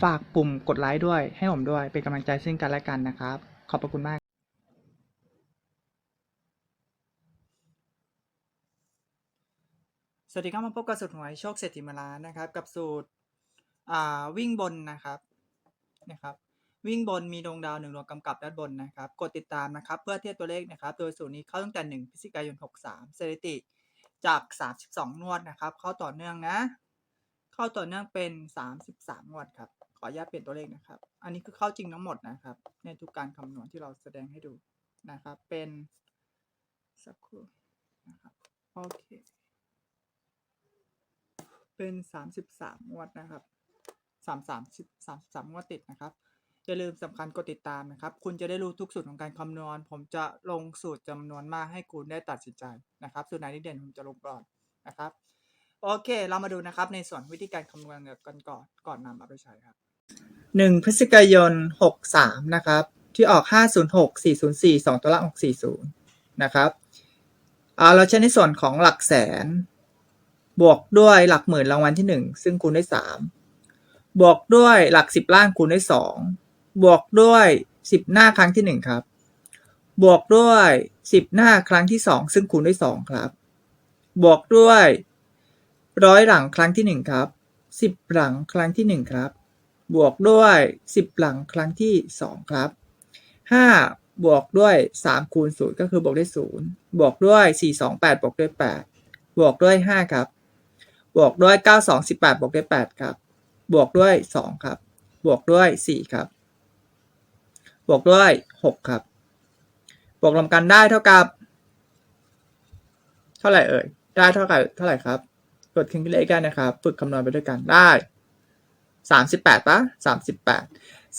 ฝากปุ่มกดไลค์ด้วย ให้ผมด้วย เป็นกำลังใจซึ่งกันและกันนะครับ ขอบพระคุณมากสวัสดีครับมาพบกับสูตรหวยโชคเศรษฐีมาล้านนะครับ กับสูตรอ่าวิ่งบนนะครับนะครับ วิ่งบนมีดวงดาวหนึ่งดวงกำกับด้านบนนะครับ กดติดตามนะครับ เพื่อเทียบตัวเลขนะครับ โดยสูตรนี้เข้าตั้งแต่ 1พฤศจิกายน 63สถิติจาก 32งวดนะครับ เข้าต่อเนื่องนะ เข้าต่อเนื่องเป็น 33งวดครับ ออนุญาตเปลี่ยนตัวเลขนะครับ อันนี้คือเข้าจริงทั้งหมดนะครับ ในทุกการคำนวณที่เราแสดงให้ดูนะครับ เป็นสักครู่นะครับโอเค เป็นสามสิบสามงวดนะครับสามสามสิบสามสามงวดติดนะครับอย่าลืมสำคัญกดติดตามนะครับ คุณจะได้รู้ทุกสูตรของการคำนวณ ผมจะลงสูตรจำนวนมากให้คุณได้ตัดสินใจนะครับ สูตรไหนที่เด่นผมจะลงก่อนนะครับ โอเค เรามาดูนะครับในส่วนวิธีการคำนวณกันก่อนก่อนนำเอาไปใช้ครับ หนึ่ง พฤศจิกายน หกสาม นะครับ ที่ออก ห้าศูนย์หก สี่ศูนย์สี่ สองตัวละหกสี่ศูนย์นะครับ อ่า เราใช้ในส่วนของหลักแสน บวกด้วยหลักหมื่นรางวัลที่หนึ่ง ซึ่งคูณด้วยสาม บวกด้วยหลักสิบล่างคูณด้วยสอง บวกด้วยสิบหน้าครั้งที่หนึ่งครับ บวกด้วยสิบหน้าครั้งที่สอง ซึ่งคูณด้วยสองครับ บวกด้วยร้อยหลังครั้งที่หนึ่งครับ สิบหลังครั้งที่หนึ่งครับ บวกด้วยสิบหลังครั้งที่สองครับห้าบวกด้วยสามคูณศูนย์ก็คือบวกได้ศูนย์บวกด้วยสี่สองแปดบวกด้วยแปดบวกด้วยห้าครับ บวกด้วยเก้าสองสิบแปดบวกด้วยแปดครับ บวกด้วยสองครับ บวกด้วยสี่ครับ บวกด้วยหกครับ บวกรวมกันได้เท่ากับ เท่าไหร่เอ่ย ได้เท่ากับเท่าไหร่ครับ กดคลิกเลขได้นะครับ ฝึกคำนวณไปด้วยกันได้ สามสิบแปดปะสามสิบแปด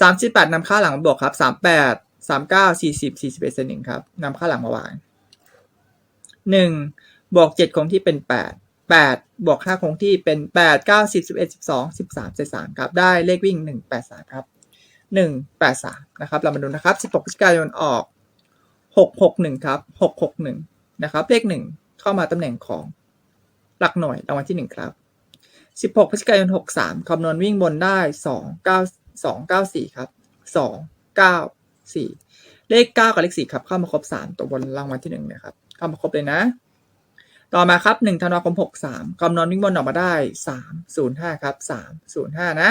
สามสิบแปดนำค่าหลังมาบวกครับสามแปดสามเก้าสี่สิบสี่สิบเอ็ดเซนหนึ่งครับนำค่าหลังมาวางหนึ่งบวกเจ็ดคงที่เป็นแปดแปดบวกห้าคงที่เป็นแปดเก้าสิบสิบเอ็ดสิบสองสิบสามเศษสามครับ ได้เลขวิ่งหนึ่งแปดสามครับหนึ่งแปดสามนะครับ เรามาดูนะครับสิบหกพฤศจิกายนออกหกหกหนึ่งครับหกหกหนึ่งนะครับ เลขหนึ่งเข้ามาตำแหน่งของหลักหน่วยรางวัลที่หนึ่งครับ สิบหกพฤศจิกายนหกสามคำนวณวิ่งบนได้สองเก้าสองเก้าสี่ครับสองเก้าสี่เลขเก้ากับเลขสี่ครับ เข้ามาครบสามตัวบนรางวัลที่หนึ่งนะครับ เข้ามาครบเลยนะ ต่อมาครับหนึ่งธันวาคมหกสามคำนวณวิ่งบนออกมาได้สามศูนย์ห้าครับสามศูนย์ห้านะ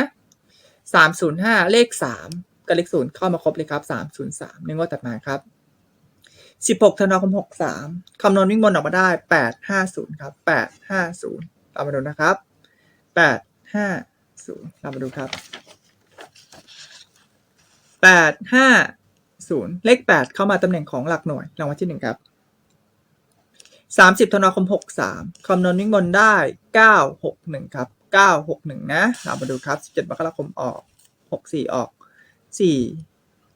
สามศูนย์ห้าเลขสามกับเลขศูนย์เข้ามาครบเลยครับสามศูนย์สามหนึ่งว่าตัดมาครับสิบหกธันวาคมหกสามคำนวณวิ่งบนออกมาได้แปดห้าศูนย์ครับแปดห้าศูนย์เรามาดูนะครับ แปดห้าศูนย์เรามาดูครับแปดห้าศูนย์เลขแปดเข้ามาตำแหน่งของหลักหน่วยรางวัลที่หนึ่งครับสามสิบธันวาคมหกสามคำนวณวิ่งบนได้เก้าหกหนึ่งครับเก้าหกหนึ่งนะเรามาดูครับสิบเจ็ดมกราคมออกหกสี่ออกสี่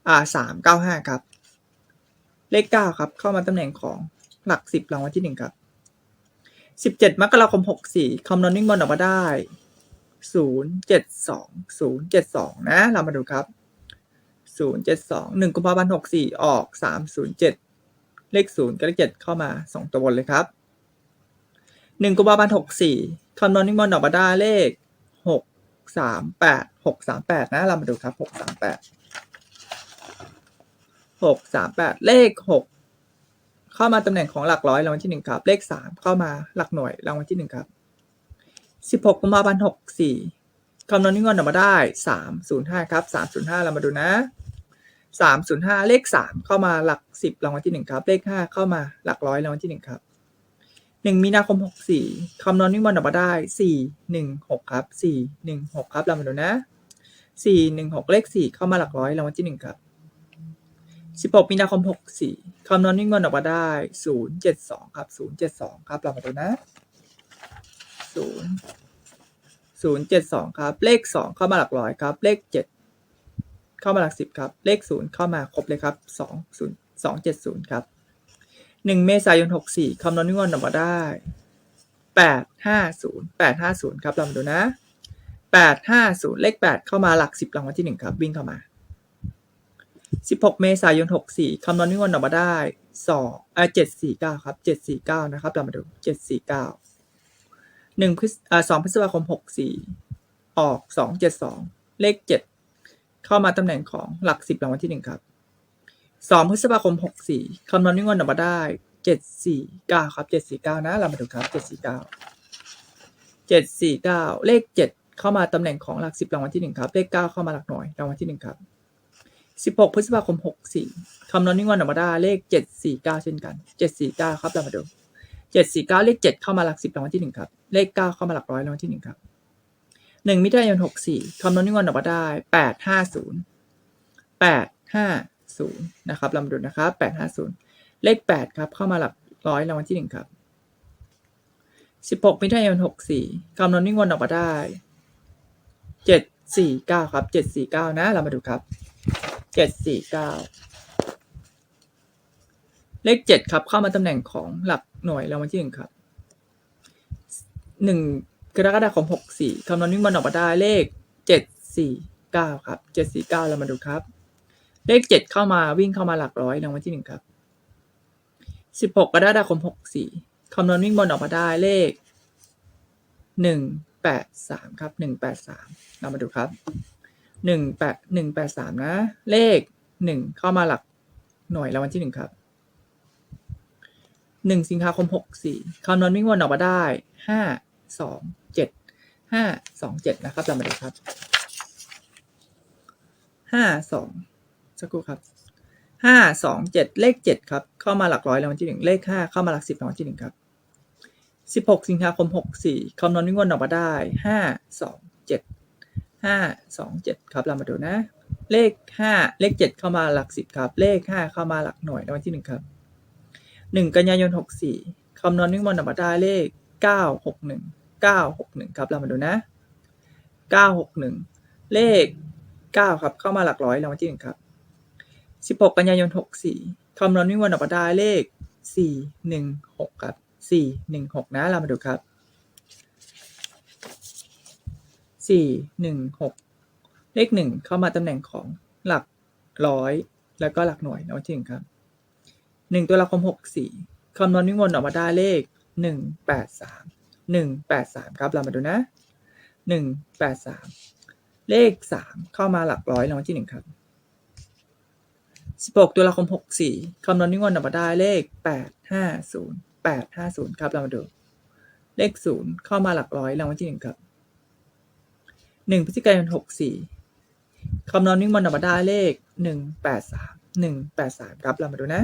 อ่าสามเก้าห้าครับ เลขเก้าครับ เข้ามาตำแหน่งของหลักสิบรางวัลที่หนึ่งครับ สิบเจ็ดมกราคมหกสี่คำนวณวิ่งบนออกมาได้ศูนย์เจ็ดสองศูนย์เจ็ดสองนะ เรามาดูครับศูนย์เจ็ดสองหนึ่งกุมภาพันธ์หกสี่ออกสามศูนย์เจ็ดเลขศูนย์กับเลขเจ็ดเข้ามาสองตัวบนเลยครับหนึ่งกุมภาพันธ์หกสี่คำนวณนิมนต์ออกมาได้เลขหกสามแปดหกสามแปดนะ เรามาดูครับหกสามแปดหกสามแปดเลขหก เข้ามาตำแหน่งของหลักร้อยรางวัลที่หนึ่งครับ เลขสามเข้ามาหลักหน่วยรางวัลที่หนึ่งครับสิบหกกุมภาพันธ์หกสี่คำนวณนิมนต์ออกมาได้สามศูนย์ห้าครับสามศูนย์ห้าเรามาดูนะสามศูนย์ห้าเลขสามเข้ามาหลักสิบรางวัลที่หนึ่งครับ เลขห้าเข้ามาหลักร้อยรางวัลที่หนึ่งครับหนึ่งมีนาคมหกสี่คำนวณวิ่งบอลออกมาได้สี่หนึ่งหกครับสี่หนึ่งหกครับเรามาดูนะสี่หนึ่งหกเลขสี่เข้ามาหลักร้อยรางวัลที่หนึ่งครับ สิบหกมีนาคมหกสี่คำนวณวิ่งบอลออกมาได้ศูนย์เจ็ดสองครับศูนย์เจ็ดสองครับ เรามาดูนะศูนย์ศูนย์เจ็ดสองครับ เลขสองเข้ามาหลักร้อยครับ เลขเจ็ดเข้ามาหลักสิบครับ เลขศูนย์เข้ามาครบเลยครับสองศูนย์สองเจ็ดศูนย์ครับหนึ่งเมษายนหกสี่คำนวณนิวรณ์ออกมาได้แปดห้าศูนย์แปดห้าศูนย์ครับ เรามาดูนะแปดห้าศูนย์เลขแปดเข้ามาหลักสิบรางวัลที่หนึ่งครับ วิ่งเข้ามา สิบหกเมษายนหกสี่คำนวณนิวรณ์ออกมาได้สองเอ่อเจ็ดสี่เก้าครับเจ็ดสี่เก้านะครับเรามาดูเจ็ดสี่เก้าหนึ่งพฤษอ่าสองพฤษภาคมหกสี่ออกสองเจ็ดสองเลขเจ็ดเข้ามาตำแหน่งของหลักสิบรางวัลที่หนึ่งครับสองพฤษภาคมหกสี่คำนวณนิวรณ์ออกมาได้เจ็ดสี่เก้าครับเจ็ดสี่เก้านะ เรามาดูครับเจ็ดสี่เก้าเจ็ดสี่เก้าเลขเจ็ดเข้ามาตำแหน่งของหลักสิบรางวัลที่หนึ่งครับ เลขเก้าเข้ามาหลักหน่วยรางวัลที่หนึ่งครับ สิบหกพฤษภาคมหกสี่คำนวณนิวรณ์ออกมาได้เลขเจ็ดสี่เก้าเช่นกันเจ็ดสี่เก้าครับเรามาดูเจ็ดสี่เก้าเลขเจ็ดเข้ามาหลักสิบรางวัลที่หนึ่งครับ เลขเก้าเข้ามาหลักร้อยรางวัลที่หนึ่งครับหนึ่งมิถุนายนหกสี่คำนวณนิวรณ์ออกมาได้แปดห้าศูนย์แปดห้าศูนย์นะครับลำดุนะครับแปดห้าศูนย์เลขแปดครับ เข้ามาหลักร้อยรางวัลที่หนึ่งครับสิบหกมิถุนายนหกสี่คำนวณนิ่งวนออกมาได้เจ็ดสี่เก้าครับเจ็ดสี่เก้านะ เรามาดูครับ เจ็ดสี่เก้าเลขเจ็ดครับ เข้ามาตำแหน่งของหลักหน่วยรางวัลที่หนึ่งครับหนึ่งกรกฎาคมหกสี่คำนวณนิ่งวนออกมาได้เลขเจ็ดสี่เก้าครับเจ็ดสี่เก้าเรามาดูครับ เลขเจ็ดเข้ามาวิ่งเข้ามาหลักร้อยรางวัลที่หนึ่งครับสิบหกกรกฎาคมหกสี่คำนวณวิ่งบนออกมาได้เลขหนึ่งแปดสามครับหนึ่งแปดสามเรามาดูครับ หนึ่งแปดหนึ่งแปดสามนะ เลขหนึ่งเข้ามาหลักหน่วยรางวัลที่หนึ่งครับหนึ่งสิงหาคมหกสี่คำนวณวิ่งวนออกมาได้ห้าสองเจ็ดห้าสองเจ็ดนะครับเรามาดูครับห้าสองสักครู่ครับห้าสองเจ็ดเลขเจ็ดครับ เข้ามาหลักร้อยรางวัลที่หนึ่งเลขห้าเข้ามาหลักสิบรางวัลที่หนึ่งครับสิบหกสิงหาคมหกสี่คำนวณวิงวนออกมาได้ห้าสองเจ็ด ห้าสองเจ็ดครับเรามาดูนะ เลขห้าเลขเจ็ดเข้ามาหลักสิบครับ เลขห้าเข้ามาหลักหน่วยรางวัลที่หนึ่งครับหนึ่งกันยายนหกสี่คำนวณวิ่งวนออกมาได้เลขเก้าหกหนึ่งเก้าหกหนึ่งครับเรามาดูนะเก้าหกหนึ่งเลขเก้าครับเข้ามาหลักร้อยรางวัลที่หนึ่งครับสิบหกกันยายนหกสี่คำนวณวิ่งวนออกมาได้เลขสี่หนึ่งหกครับสี่หนึ่งหกนะเรามาดูครับ สี่หนึ่งหกเลขหนึ่งเข้ามาตำแหน่งของหลักร้อยแล้วก็หลักหน่วยรางวัลที่หนึ่งครับหนึ่งตัวละครหกสี่คำนวณวิงวนออกมาได้เลขหนึ่งแปดสามหนึ่งแปดสามครับเรามาดูนะหนึ่งแปดสามเลขสามเข้ามาหลักร้อยรางวัลที่หนึ่งครับสิบหกตุลาคมหกสี่คำนวณนิวรณ์ออกมาได้เลขแปดห้าศูนย์แปดห้าศูนย์ครับเรามาดู เลขศูนย์เข้ามาหลักร้อยรางวัลที่หนึ่งครับ หนึ่งพฤศจิกายนหกสี่คำนวณนิวรณ์ออกมาได้เลขหนึ่งแปดสามหนึ่งแปดสามครับเรามาดูนะ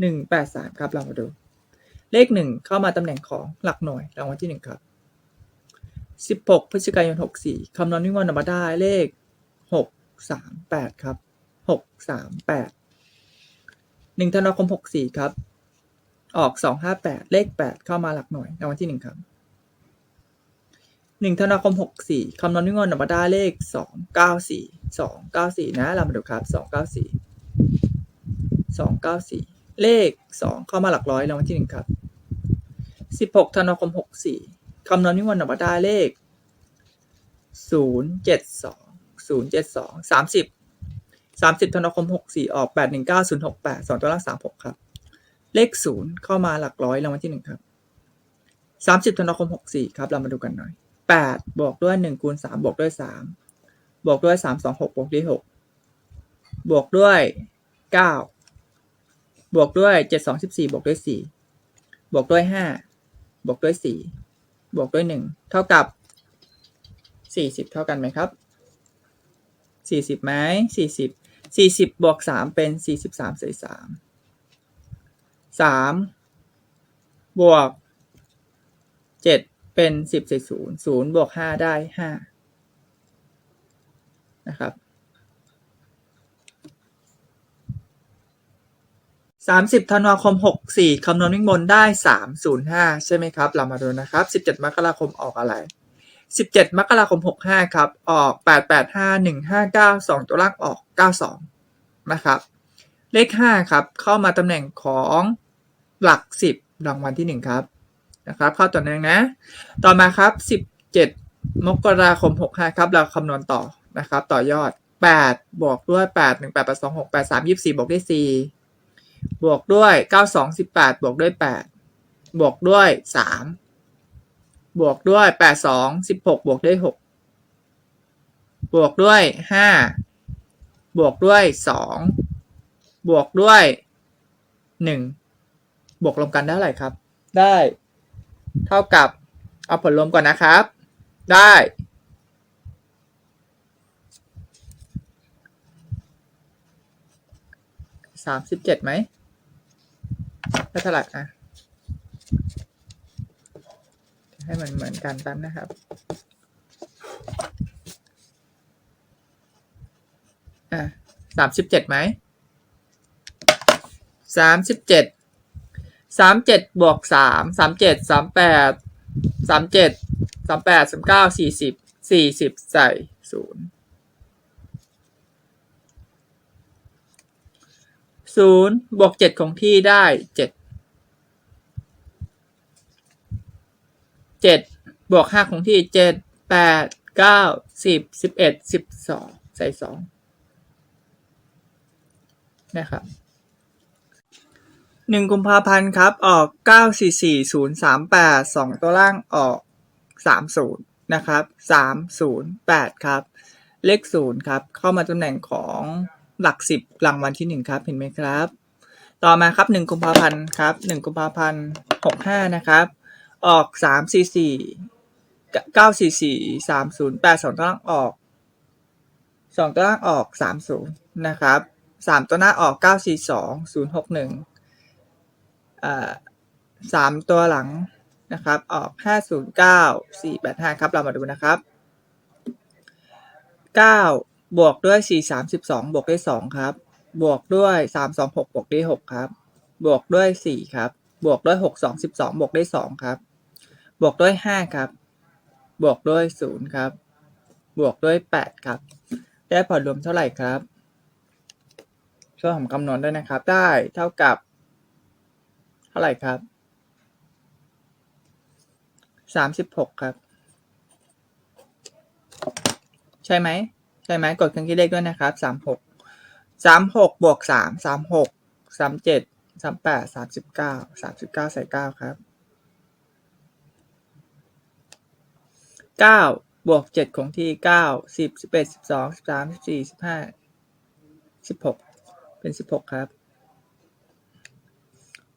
หนึ่งแปดสามครับเรามาดู เลขหนึ่งเข้ามาตำแหน่งของหลักหน่วยรางวัลที่หนึ่งครับสิบหกพฤศจิกายนหกสี่คำนวณนิวรณ์ออกมาได้เลขหกสามแปดครับหกสามแปดหนึ่งธันวาคมหกสี่ครับ ออกสองห้าแปดเลขแปดเข้ามาหลักหน่วยรางวัลที่หนึ่งครับ หนึ่งธันวาคมหกสี่คำนวณนิวรณ์ออกมาได้เลขสองเก้าสี่สองเก้าสี่นะเรามาดูครับสองเก้าสี่สองเก้าสี่เลขสองเข้ามาหลักร้อยรางวัลที่หนึ่งครับสิบหกธันวาคมหกสี่คำนวณนิวรณ์ออกมาได้เลขศูนย์เจ็ดสองศูนย์เจ็ดสองสามสิบสามสิบธันวาคมหกสี่ออกแปดหนึ่งเก้าศูนย์หกแปดสองตัวล่างสามหกครับ เลขศูนย์เข้ามาหลักร้อยรางวัลที่หนึ่งครับสามสิบธันวาคมหกสี่ครับเรามาดูกันหน่อย แปดบวกด้วยหนึ่งคูณสามบวกด้วยสามบวกด้วยสามสองหกบวกด้วยหกบวกด้วยเก้าบวกด้วยเจ็ดสองสิบสี่บวกด้วยสี่บวกด้วยห้าบวกด้วยสี่บวกด้วยหนึ่งเท่ากับสี่สิบเท่ากันไหมครับสี่สิบไหมสี่สิบสี่สิบบวกสามเป็นสี่สิบสามเศษสามสามบวกเจ็ด เป็นสิบใส่ศูนย์ศูนย์บวกห้าได้ห้านะครับสามสิบธันวาคมหกสี่คำนวณวิ่งบนได้สามศูนย์ห้าใช่ไหมครับ เรามาดูนะครับสิบเจ็ดมกราคมออกอะไรสิบเจ็ดมกราคมหกห้าครับ ออกแปดแปดห้าหนึ่งห้าเก้าสองตัวล่างออกเก้าสองนะครับ เลขห้าครับ เข้ามาตำแหน่งของหลักสิบรางวัลที่หนึ่งครับ นะครับเข้าต่อเนื่องนะ ต่อมาครับสิบเจ็ดมกราคมหกห้าครับ เราคำนวณต่อนะครับ ต่อยอดแปดบวกด้วยแปดหนึ่งแปดแปดสองหกแปดสามยี่สิบสี่บวกด้วยสี่บวกด้วยเก้าสองสิบแปดบวกด้วยแปดบวกด้วยสามบวกด้วยแปดสองสิบหกบวกด้วยหกบวกด้วยห้าบวกด้วยสองบวกด้วยหนึ่งบวกรวมกันได้เท่าไหร่ครับ ได้ เท่ากับ เอาผลรวมก่อนนะครับ ได้สามสิบเจ็ดไหมได้เท่าไหร่อะให้มันเหมือนกันแป๊บนะครับ อะสามสิบเจ็ดไหมสามสิบเจ็ด สามเจ็ดบวกสามสามเจ็ดสามแปดสามเจ็ดสามแปดสามเก้าสี่สิบสี่สิบใส่ศูนย์ศูนย์บวกเจ็ดของที่ได้เจ็ดเจ็ดบวกห้าของที่เจ็ดแปดเก้าสิบสิบเอ็ดสิบสองใส่สองนะครับ หนึ่งกุมภาพันธ์ครับ ออกเก้าสี่สี่ศูนย์สามแปดสองตัวล่างออกสามศูนย์นะครับสามศูนย์แปดครับ เลขศูนย์ครับ เข้ามาตำแหน่งของหลักสิบรางวัลที่หนึ่งครับ เห็นไหมครับ ต่อมาครับหนึ่งกุมภาพันธ์ครับหนึ่งกุมภาพันธ์หกห้านะครับ ออกสามสี่สี่เก้าสี่สี่สามศูนย์แปดสองตัวล่างออกสองตัวล่างออกสามศูนย์นะครับสามตัวหน้าออกเก้าสี่สองศูนย์หกหนึ่ง สามตัวหลังนะครับ ออกห้าศูนย์เก้าสี่แปดห้าครับ เรามาดูนะครับเก้าบวกด้วยสี่สามสิบสองบวกด้วยสองครับ บวกด้วยสามสองหกบวกด้วยหกครับ บวกด้วยสี่ครับ บวกด้วยหกสองสิบสองบวกด้วยสองครับ บวกด้วยห้าครับ บวกด้วยศูนย์ครับ บวกด้วยแปดครับ ได้ผลรวมเท่าไหร่ครับช่วยผมคำนวณด้วยนะครับ ได้เท่ากับ เท่าไหร่ครับสามสิบหกครับ ใช่ไหมใช่ไหมกดเครื่องคิดเลขด้วยนะครับสามหกสามหกบวกสามสามหกสามเจ็ดสามแปดสามสิบเก้าสามสิบเก้าใส่เก้าครับเก้าบวกเจ็ดของที่เก้าสิบสิบเอ็ดสิบสองสิบสามสิบสี่สิบห้าสิบหกเป็นสิบหกครับ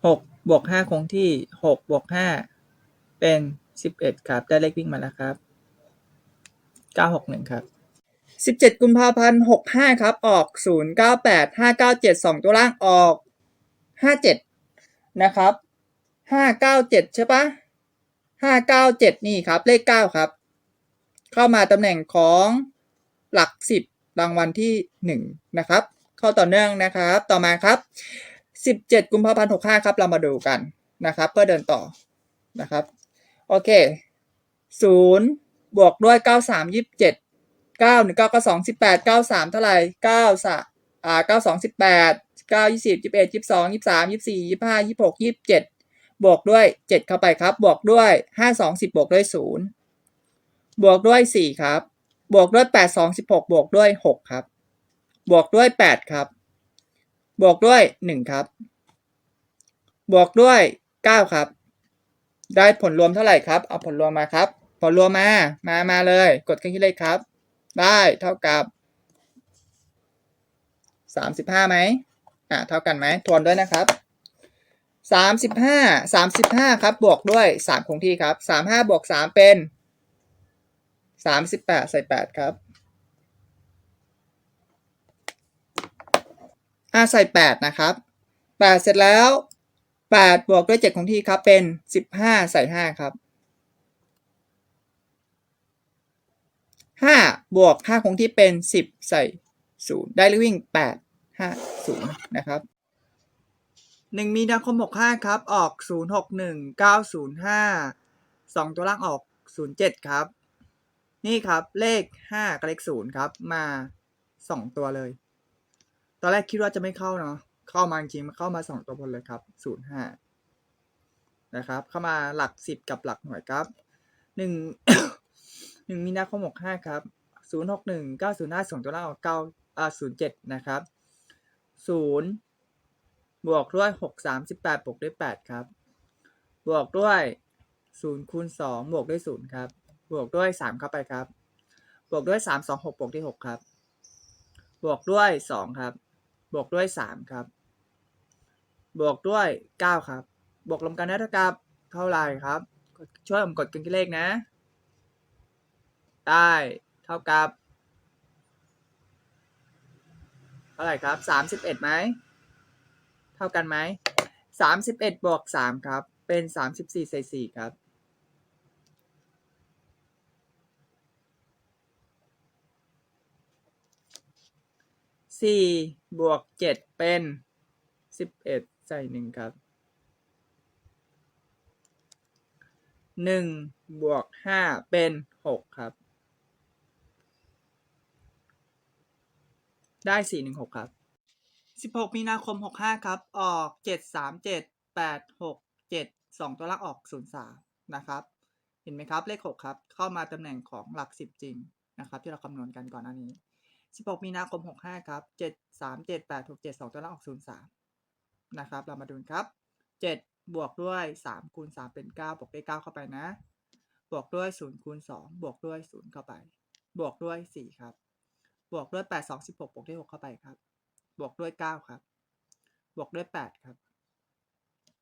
หกบวกห้าคงที่หกบวกห้าเป็นสิบเอ็ดครับ ได้เลขวิ่งมาแล้วครับเก้าหกหนึ่งครับสิบเจ็ดกุมภาพันธ์หกห้าครับ ออกศูนย์เก้าแปดห้าเก้าเจ็ดสองตัวล่างออกห้าเจ็ดนะครับห้าเก้าเจ็ดใช่ปะห้าเก้าเจ็ดนี่ครับ เลขเก้าครับ เข้ามาตำแหน่งของหลักสิบรางวัลที่หนึ่งนะครับ เข้าต่อเนื่องนะครับ ต่อมาครับ สิบเจ็ดกุมภาพันธ์หกห้าครับ เรามาดูกันนะครับ เพื่อเดินต่อนะครับ โอเคศูนย์บวกด้วยเก้าสามยี่สิบเจ็ดเก้าหนึ่งเก้าก้าสองสิบแปดเก้าสามเท่าไหร่เก้าสะอ่าเก้าสองสิบแปดเก้ายี่สิบยี่สิบเอ็ดยี่สิบสองยี่สิบสามยี่สิบสี่ยี่สิบห้ายี่สิบหกยี่สิบเจ็ดบวกด้วยเจ็ดเข้าไปครับ บวกด้วยห้าสองสิบบวกด้วยศูนย์บวกด้วยสี่ครับ บวกด้วยแปดสองสิบหกบวกด้วยหกครับ บวกด้วยแปดครับ บวกด้วยหนึ่งครับ บวกด้วยเก้าครับ ได้ผลรวมเท่าไหร่ครับ เอาผลรวมมาครับ ผลรวมมา มา มาเลย กดเครื่องคิดเลขครับ ได้เท่ากับสามสิบห้าไหมอ่าเท่ากันไหมทวนด้วยนะครับสามสิบห้าสามสิบห้าครับ บวกด้วยสามคงที่ครับสามห้าบวกสามเป็นสามสิบแปดใส่แปดครับ อ่าใส่แปดนะครับแปดเสร็จแล้วแปดบวกด้วยเจ็ดคงที่ครับ เป็นสิบห้าใส่ห้าครับห้าบวกห้าคงที่เป็นสิบใส่ศูนย์ได้เลขวิ่งแปดห้าศูนะครับหนึ่งมีนาคมหกห้าครับ ออกศูนย์หกหนึ่งเก้าศูนย์ห้าสองตัวล่างออกศูนย์เจ็ดครับ นี่ครับ เลขห้ากับเลขศูนย์ครับ มาสองตัวเลย อนแรกคิดว่าจะไม่เข้าเนาะเข้ามาจริงมันเข้ามาสองตัวบนเลยครับศูนย์ห้านะครับ เข้ามาหลักสิบกับหลักหน่วยครับหนึ่งหนึ่งมีนาคมหกห้าครับศูนย์หกหนึ่งเก้าศูนย์ห้าสองตัวล่างออกเก้าอ่าศูนย์เจ็ดนะครับศูนย์บวกด้วยหกสามสิบแปดบวกด้วยแปดครับ บวกด้วยศูนย์คูณสองบวกด้วยศูนย์ครับ บวกด้วยสามเข้าไปครับ บวกด้วยสามสองหกบวกด้วยหกครับ บวกด้วยสองครับ บวกด้วยสามครับ บวกด้วยเก้าครับ บวกรวมกันได้เท่ากับเท่าไหร่ครับ ช่วยผมกดกันที่เลขนะ ได้เท่ากับเท่าไหร่ครับสามสิบเอ็ดไหม เท่ากันไหมสามสิบเอ็ดบวกสามครับ เป็นสามสิบสี่ใส่สี่ครับ สี่บวกเจ็ดเป็นสิบเอ็ดใส่หนึ่งครับหนึ่งบวกห้าเป็นหกครับ ได้สี่หนึ่งหกครับสิบหกมีนาคมหกห้าครับ ออกเจ็ดสามเจ็ดแปดหกเจ็ดสองตัวล่างออกศูนย์สามนะครับ เห็นไหมครับเลขหกครับ เข้ามาตำแหน่งของหลักสิบจริงนะครับ ที่เราคำนวณกันก่อนหน้านี้ 16 มีนาคม 65 ครับ 7 3 7 8 6 7 2 ตัวล่างออก 03 นะครับ เรามาดูครับ 7 บวกด้วย 3 คูณ 3 เป็น 9 บวกด้วย 9 เข้าไปนะ บวกด้วย 0 คูณ 2 บวกด้วย 0 เข้าไป บวกด้วย 4 ครับ บวกด้วย 8 2 16 บวกด้วย 6 เข้าไปครับ บวกด้วย 9 ครับ บวกด้วย 8 ครับ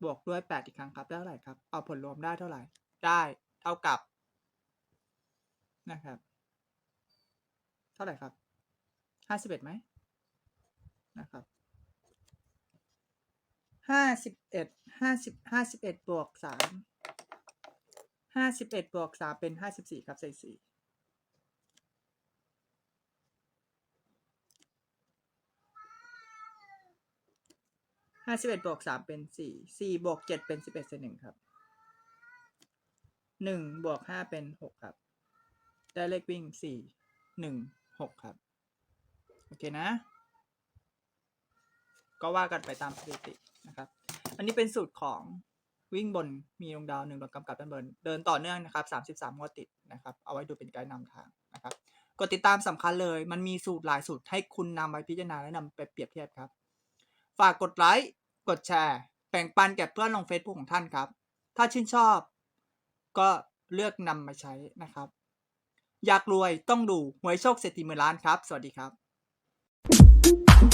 บวกด้วย 8 อีกครั้งครับ ได้เท่าไหร่ครับ เอาผลรวมได้เท่าไหร่ ได้เท่ากับ นะครับ เท่าไหร่ครับ ห้าสิบเอ็ดไหมนะครับห้าสิบเอ็ดห้าสิบห้าสิบเอ็ดบวกสามห้าสิบเอ็ดบวกสามเป็นห้าสิบสี่ครับใส่สี่ห้าสิบเอ็ดบวกสามเป็นสี่สี่บวกเจ็ดเป็นสิบเอ็ดใส่หนึ่งครับหนึ่งบวกห้าเป็นหกครับ ได้เลขวิ่งสี่หนึ่งหกครับ อเคนะ ก็ว่ากันไปตามสถิตินะครับ อันนี้เป็นสูตรของวิ่งบนมีดวงดาวหนึ่งดวงกำกับด้านบนเดินต่อเนื่องนะครับสามสิบสามงวดติดนะครับ เอาไว้ดูเป็นไกด์นำทางนะครับกดติดตามสำคัญเลย มันมีสูตรหลายสูตรให้คุณนำไปพิจารณาและนำไปเปรียบเทียบครับ ฝากกดไลค์กดแชร์แบ่งปันแก่เพื่อนลง Facebook ของท่านครับ ถ้าชื่นชอบ ก็เลือกนำมาใช้นะครับ อยากรวยต้องดูหวยโชคเศรษฐีหมื่นล้านครับ สวัสดีครับ Thank you.